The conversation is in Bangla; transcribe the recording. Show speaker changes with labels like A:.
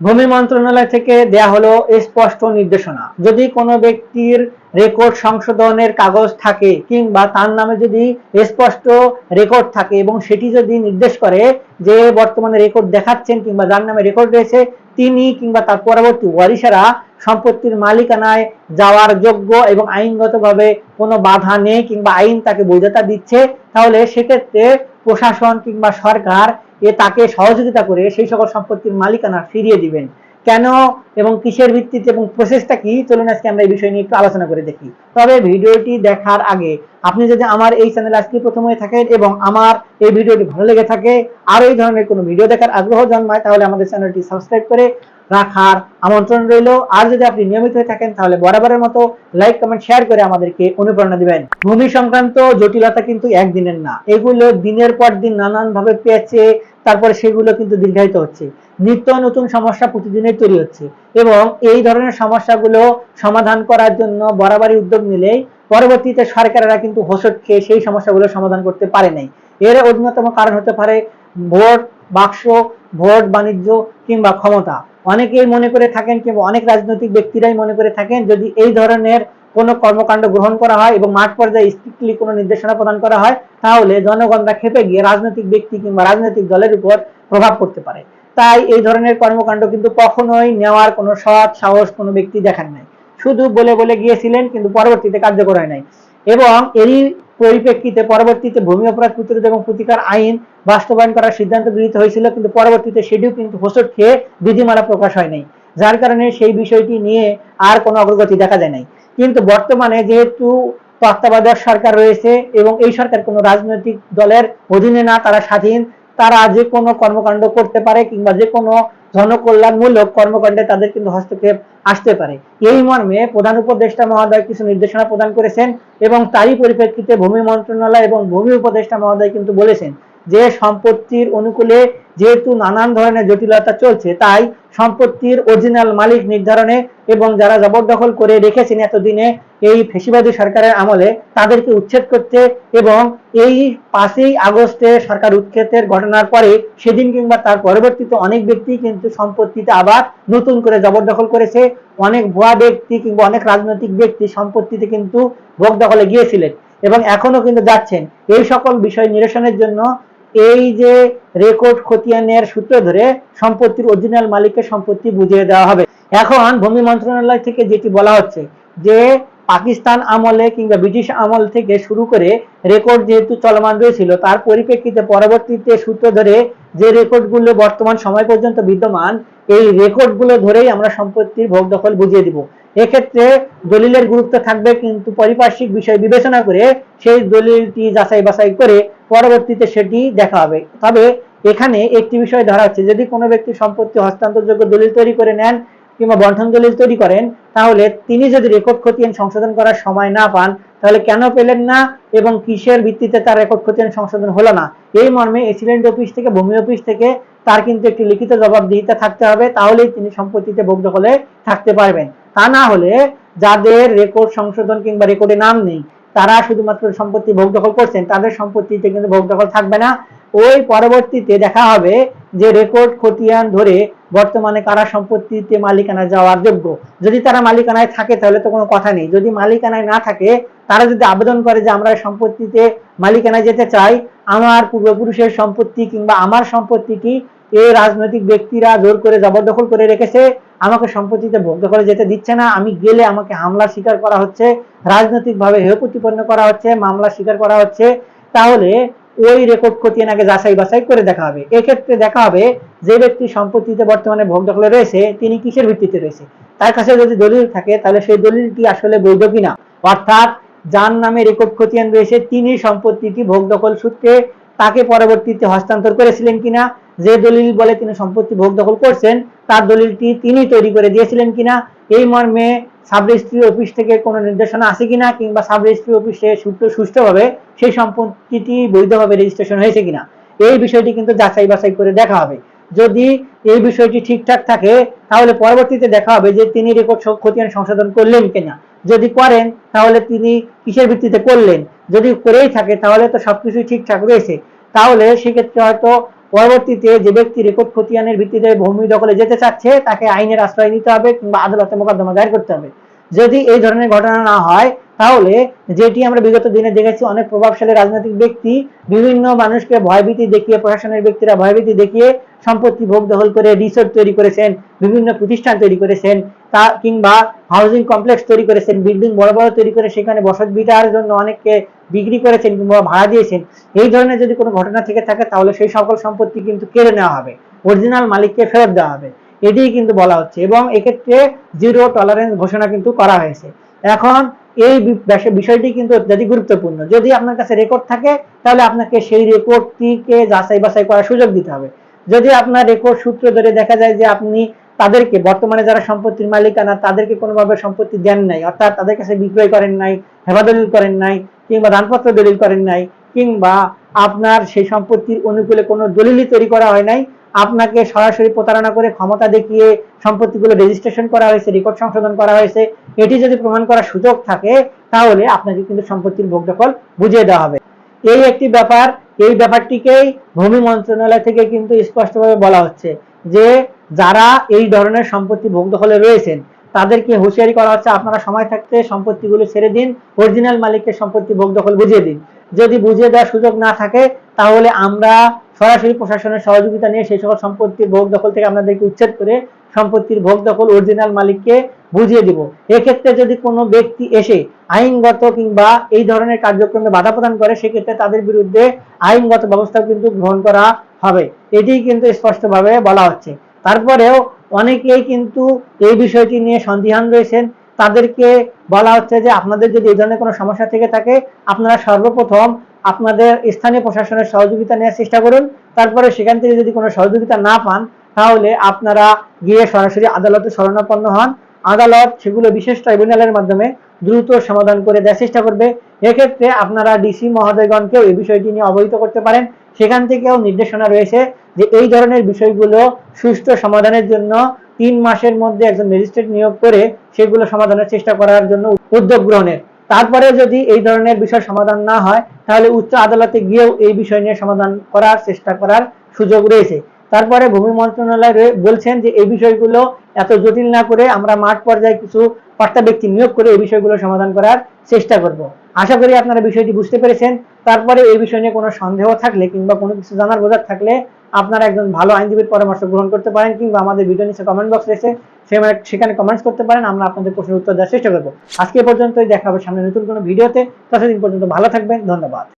A: ভূমি মন্ত্রণালয় থেকে দেয়া হলো স্পষ্ট নির্দেশনা। যদি কোনো ব্যক্তির রেকর্ড সংশোধনের কাগজ থাকে কিংবা তার নামে যদি স্পষ্ট রেকর্ড থাকে এবং সেটি যদি নির্দেশ করে যে বর্তমানে রেকর্ড দেখাচ্ছেন কিংবা যার নামে রেকর্ড রয়েছে, তিনি কিংবা তার পরবর্তী ওয়ারিশেরা সম্পত্তির মালিকানায় যাওয়ার যোগ্য এবং আইনগতভাবে কোনো বাধা নেই কিংবা আইন তাকে বৈধতা দিচ্ছে, তাহলে সেক্ষেত্রে প্রশাসন কিংবা সরকার এ তাকে সহযোগিতা করে সেই সকল সম্পত্তির মালিকানা ফিরিয়ে দিবেন। কেন এবং কিসের ভিত্তিতে এবং প্রসেসটা কি, চলুন আজকে আমরা এই বিষয় নিয়ে একটু আলোচনা করে দেখি। তবে ভিডিওটি দেখার আগে আপনি যদি আমার এই চ্যানেল আজকে প্রথম হয়ে থাকেন এবং আমার এই ভিডিওটি ভালো লেগে থাকে আর এই ধরনের কোনো ভিডিও দেখার আগ্রহ জন্মায়, তাহলে আমাদের চ্যানেলটি সাবস্ক্রাইব করে রাখার আমন্ত্রণ রইল। আর যদি আপনি নিয়মিত হয়ে থাকেন, তাহলে বরাবরের মতো লাইক কমেন্ট শেয়ার করে আমাদেরকে অনুপ্রেরণা দিবেন। ভূমি সংক্রান্ত জটিলতা কিন্তু একদিনের না, এগুলো দিনের পর দিন নানান ভাবে পেয়েছে তারপরে সেগুলো কিন্তু দীর্ঘায়িত হচ্ছে। নিত্য নতুন সমস্যা প্রতিদিনই তৈরি হচ্ছে এবং এই ধরনের সমস্যাগুলো সমাধান করার জন্য বরাবরই উদ্যোগ নিলেই পরবর্তীতে সরকারেরা কিন্তু হোসট খেয়ে সেই সমস্যাগুলো সমাধান করতে পারে নাই। এর অন্যতম কারণ হতে পারে ভোট, বাক্স, ভোট, বাণিজ্য কিংবা ক্ষমতা। অনেকেই মনে করে থাকেন কিংবা অনেক রাজনৈতিক ব্যক্তিরাই মনে করে থাকেন যদি এই ধরনের কোনো কর্মকাণ্ড গ্রহণ করা হয় এবং মাঠ পর্যায়ে স্ট্রিক্টলি কোনো নির্দেশনা প্রদান করা হয়, তাহলে জনগণরা খেপে গিয়ে রাজনৈতিক ব্যক্তি কিংবা রাজনৈতিক দলের উপর প্রভাব পড়তে পারে। তাই এই ধরনের কর্মকাণ্ড কিন্তু কখনোই নেওয়ার কোনো সৎ সাহস কোনো ব্যক্তি দেখান নাই। শুধু বলে বলে গিয়েছিলেন, কিন্তু পরবর্তীতে কার্যকর হয় নাই। এবং এরই পরিপ্রেক্ষিতে পরবর্তীতে ভূমি অপরাধ প্রতিরোধ এবং প্রতিকার আইন বাস্তবায়ন করার সিদ্ধান্ত গৃহীত হয়েছিল, কিন্তু পরবর্তীতে সেটিও কিন্তু হোসট খেয়ে বিধিমালা প্রকাশ হয় নাই। যার কারণে সেই বিষয়টি নিয়ে আর কোনো অগ্রগতি দেখা যায় নাই। কিন্তু বর্তমানে যেহেতু তত্ত্বাবধায়ক সরকার রয়েছে এবং এই সরকার কোনো রাজনৈতিক দলের অধীনে না, তারা স্বাধীন, তারা যে কোনো কর্মকাণ্ড করতে পারে কিংবা যে কোনো জনকল্যাণমূলক কর্মকাণ্ডে তাদের কিন্তু হস্তক্ষেপ আসতে পারে। এই মর্মে প্রধান উপদেষ্টা মহোদয় কিছু নির্দেশনা প্রদান করেছেন এবং তারই পরিপ্রেক্ষিতে ভূমি মন্ত্রণালয় এবং ভূমি উপদেষ্টা মহোদয় কিন্তু বলেছেন যে সম্পত্তির অনুকূলে যেহেতু নানান ধরনের জটিলতা চলছে, তাই সম্পত্তির অরিজিনাল মালিক নির্ধারণে এবং যারা জবরদখল করে রেখেছেন এতদিনে এই ফেসিবাদী সরকারের আমলে, তাদেরকে উচ্ছেদ করতে এবং এই পাঁচই আগস্টে সরকার উচ্ছেদের ঘটনার পরে সেদিন কিংবা তার পরবর্তীতে অনেক ব্যক্তি কিন্তু সম্পত্তিতে আবার নতুন করে জবরদখল করেছে। অনেক ভুয়া ব্যক্তি কিংবা অনেক রাজনৈতিক ব্যক্তি সম্পত্তিতে কিন্তু ভোগ দখলে গিয়েছিলেন এবং এখনও কিন্তু যাচ্ছেন। এই সকল বিষয় নিরসনের জন্য এই যে রেকর্ড খতিয়ানের সূত্র ধরে সম্পত্তির অরিজিনাল মালিককে সম্পত্তি বুঝিয়ে দেওয়া হবে। এখন ভূমি মন্ত্রণালয় থেকে যেটি বলা হচ্ছে যে পাকিস্তান আমলে কিংবা ব্রিটিশ আমল থেকে শুরু করে রেকর্ড যেহেতু চলমান রয়েছিল, তার পরিপ্রেক্ষিতে পরবর্তীতে সূত্র ধরে যে রেকর্ডগুলো বর্তমান সময় পর্যন্ত বিদ্যমান, এই রেকর্ডগুলো ধরেই আমরা সম্পত্তির ভোগ দখল বুঝিয়ে দিব। এক্ষেত্রে দলিলের গুরুত্ব থাকবে কিন্তু পারিপার্শ্বিক বিষয় বিবেচনা করে সেই দলিলটি যাচাই বাছাই করে পরবর্তীতে সেটি দেখা হবে। তবে এখানে একটি বিষয় ধরা হচ্ছে, যদি কোনো ব্যক্তি সম্পত্তি হস্তান্তরযোগ্য দলিল তৈরি করে নেন কিংবা বন্টন দলিল তৈরি করেন, তাহলে তিনি যদি রেকর্ড খতিয়ান সংশোধন করার সময় না পান, তাহলে কেন পেলেন না এবং কিসের ভিত্তিতে তার রেকর্ড খতিয়ান সংশোধন হলো না? এই মর্মে এক্সিলেন্ট অফিস থেকে, ভূমি অফিস থেকে তার কিন্তু একটি লিখিত জবাব জবাবদিহিতা থাকতে হবে, তাহলেই তিনি সম্পত্তিতে ভোগ দখলে থাকতে পারবেন। তা না হলে যাদের রেকর্ড সংশোধন কিংবা রেকর্ডে নাম নেই, তারা শুধুমাত্র সম্পত্তি ভোগ দখল করছেন, তাদের সম্পত্তিতে কিন্তু ভোগ দখল থাকবে না। ওই পরবর্তীতে দেখা হবে যে রেকর্ড খতিয়ান ধরে বর্তমানে কারা সম্পত্তিতে মালিকানা যাওয়ার যোগ্য। যদি তারা মালিকানায় থাকে, তাহলে তো কোনো কথা নেই। যদি মালিকানায় না থাকে, তারা যদি আবেদন করে যে আমরা সম্পত্তিতে মালিকানায় যেতে চাই, আমার পূর্বপুরুষের সম্পত্তি কিংবা আমার সম্পত্তিটি এই রাজনৈতিক ব্যক্তিরা জোর করে জবরদখল করে রেখেছে, আমাকে সম্পত্তিতে ভোগ দখলে যেতে দিচ্ছে না। আমি গেলে আমাকে হামলা স্বীকার করা হচ্ছে, রাজনৈতিকভাবে হেয় প্রতিপন্ন করা হচ্ছে, মামলা স্বীকার করা হচ্ছে। তাহলে ওই রেকর্ড খতিয়ান আগে যাচাই বাছাই করে দেখা হবে। এক্ষেত্রে দেখা হবে যে ব্যক্তি সম্পত্তিতে বর্তমানে ভোগ দখলে রয়েছে, তিনি কিসের ভিত্তিতে রয়েছে? তার কাছে যদি দলিল থাকে, তাহলে সেই দলিলটি আসলে বৈধ কিনা? অর্থাৎ যার নামে রেকর্ড খতিয়ান রয়েছে, তিনি সম্পত্তিটি ভোগ দখল সূত্রে তাকে পরবর্তীতে হস্তান্তর করেছিলেন কিনা, যে দলিল বলে তিনি সম্পত্তি ভোগ দখল করছেন, তার দলিলটি তিনি তৈরি করে দিয়েছিলেন কিনা, এই মর্মে সাব রেজিস্ট্রি অফিস থেকে কোনো নির্দেশনা আছে কিনা কিংবা সাব রেজিস্ট্রি অফিসে সুষ্ঠুভাবে সেই সম্পত্তিটি বৈধভাবে রেজিস্ট্রেশন হয়েছে কিনা, এই বিষয়টি কিন্তু যাচাই বাছাই করে দেখা হবে। যদি এই বিষয়টি ঠিকঠাক থাকে, তাহলে পরবর্তীতে দেখা হবে যে তিনি রেকর্ড খতিয়ান সংশোধন করলেন কিনা। যদি করেন, তাহলে তিনি কিসের ভিত্তিতে করলেন? যদি করেই থাকে, তাহলে তো সবকিছুই ঠিকঠাক রয়েছে। তাহলে সেক্ষেত্রে হয়তো পরবর্তীতে যে ব্যক্তি রেকর্ড খতিয়ানের ভিত্তিতে ভূমি দখলে যেতে চাচ্ছে, তাকে আইনের আশ্রয় নিতে হবে কিংবা আদালতে মোকদ্দমা দায়ের করতে হবে। যদি এই ধরনের ঘটনা না হয়, তাহলে যেটি আমরা বিগত দিনে দেখেছি, অনেক প্রভাবশালী রাজনৈতিক ব্যক্তি বিভিন্ন মানুষকে ভয়ভীতি দেখিয়ে, প্রশাসনের ব্যক্তিরা ভয়ভীতি দেখিয়ে সম্পত্তি ভোগ দখল করে, রিসোর্ট তৈরি করেছেন, বিভিন্ন প্রতিষ্ঠান তৈরি করেছেন, তা কিংবা হাউজিং কমপ্লেক্স তৈরি করেছেন বিল্ডিং বড় বড় তৈরি করে সেখানে বসত বিটার জন্য অনেককে বিক্রি করেছেন কিংবা ভাড়া দিয়েছেন। এই ধরনের যদি কোনো ঘটনা থেকে থাকে তাহলে সেই সকল সম্পত্তি কিন্তু কেড়ে নেওয়া হবে অরিজিনাল মালিককে ফেরত দেওয়া হবে, এটিই কিন্তু বলা হচ্ছে। এবং এক্ষেত্রে জিরো টলারেন্স ঘোষণা কিন্তু করা হয়েছে। এখন এই বিষয়টি কিন্তু অত্যাধিক গুরুত্বপূর্ণ। যদি আপনার কাছে রেকর্ড থাকে, তাহলে আপনাকে সেই রেকর্ডটিকে যাচাই বাছাই করার সুযোগ দিতে হবে। যদি আপনার রেকর্ড সূত্র ধরে দেখা যায় যে আপনি তাদেরকে, বর্তমানে যারা সম্পত্তির মালিকানা, তাদেরকে কোনোভাবে সম্পত্তি দেন নাই, অর্থাৎ তাদের কাছে বিক্রয় করেন নাই হেফাদলিল করেন নাই, কিংবা দানপত্র দলিল করেন নাই, কিংবা আপনার সেই সম্পত্তির অনুকূলে কোনো দলিলই তৈরি করা হয় নাই, আপনাকে সরাসরি প্রতারণা করে ক্ষমতা দেখিয়ে সম্পত্তিগুলো রেজিস্ট্রেশন করা হয়েছে রেকর্ড সংশোধন করা হয়েছে, এটি যদি প্রমাণ করার সুযোগ থাকে, তাহলে আপনাকে কিন্তু সম্পত্তির ভোগ দখল বুঝিয়ে দেওয়া হবে। এই একটি ব্যাপার, এই ব্যাপারটিকেই ভূমি মন্ত্রণালয় থেকে কিন্তু স্পষ্টভাবে বলা হচ্ছে। যে যারা এই ধরনের সম্পত্তি ভোগ দখলে রয়েছেন, তাদেরকে হুঁশিয়ারি করা হচ্ছে, আপনারা সময় থাকতে সম্পত্তিগুলো ছেড়ে দিন অরিজিনাল মালিককে সম্পত্তি ভোগ দখল বুঝিয়ে দিন। যদি বুঝিয়ে দেওয়ার সুযোগ না থাকে, তাহলে আমরা সরাসরি প্রশাসনের সহযোগিতা নিয়ে সেই সকল সম্পত্তির ভোগ দখল থেকে আপনাদেরকে উচ্ছেদ করে সম্পত্তির ভোগ দখল অরিজিনাল মালিককে বুঝিয়ে দিব। এক্ষেত্রে যদি কোনো ব্যক্তি এসে আইনগত কিংবা এই ধরনের কার্যক্রমে বাধা প্রদান করে, সেক্ষেত্রে তাদের বিরুদ্ধে আইনগত ব্যবস্থা কিন্তু গ্রহণ করা হবে। এটি কিন্তু স্পষ্টভাবে বলা হচ্ছে। তারপরেও অনেকেই কিন্তু এই বিষয়টি নিয়ে সন্দিহান রয়েছেন। তাদেরকে বলা হচ্ছে যে, আপনাদের যদি এই ধরনের কোনো সমস্যা থেকে থাকে, আপনারা সর্বপ্রথম আপনাদের স্থানীয় প্রশাসনের সহযোগিতা নেওয়ার চেষ্টা করুন। তারপরে সেখান থেকে যদি কোনো সহযোগিতা না পান, তাহলে আপনারা গিয়ে সরাসরি আদালতে শরণাপন্ন হন। আদালত সেগুলো বিশেষ ট্রাইব্যুনালের মাধ্যমে দ্রুত সমাধান করে দেওয়ার চেষ্টা করবে। এক্ষেত্রে আপনারা ডিসি মহোদয়গণকেও এই বিষয়টি নিয়ে অবহিত করতে পারেন। সেখান থেকেও নির্দেশনা রয়েছে যে এই ধরনের বিষয়গুলো সুষ্ঠু সমাধানের জন্য তিন মাসের মধ্যে একজন ম্যাজিস্ট্রেট নিয়োগ করে সেগুলো সমাধানের চেষ্টা করার জন্য উদ্যোগ গ্রহণের। তারপরে যদি এই ধরনের বিষয় সমাধান না হয়, তাহলে উচ্চ আদালতে গিয়েও এই বিষয় নিয়ে সমাধান করার চেষ্টা করার সুযোগ রয়েছে। তারপরে ভূমি মন্ত্রণালয় বলছেন যে এই বিষয়গুলো এত জটিল না করে আমরা মাঠ পর্যায়ে কিছু কর্তা ব্যক্তি নিয়োগ করে এই বিষয়গুলো সমাধান করার চেষ্টা করব। আশা করি আপনারা বিষয়টি বুঝতে পেরেছেন। তারপরে এই বিষয় নিয়ে কোনো সন্দেহ থাকলে কিংবা কোনো কিছু জানার বোঝার থাকলে আপনারা একজন ভালো আইনজীবীর পরামর্শ গ্রহণ করতে পারেন কিংবা আমাদের ভিডিও নিচে কমেন্ট বক্স রয়েছে, সেখানে কমেন্টস করতে পারেন, আমরা আপনাদের প্রশ্নের উত্তর দেওয়ার চেষ্টা করব। আজকে পর্যন্তই, দেখা হবে সামনে নতুন কোনো ভিডিওতে। ততদিন পর্যন্ত ভালো থাকবেন, ধন্যবাদ।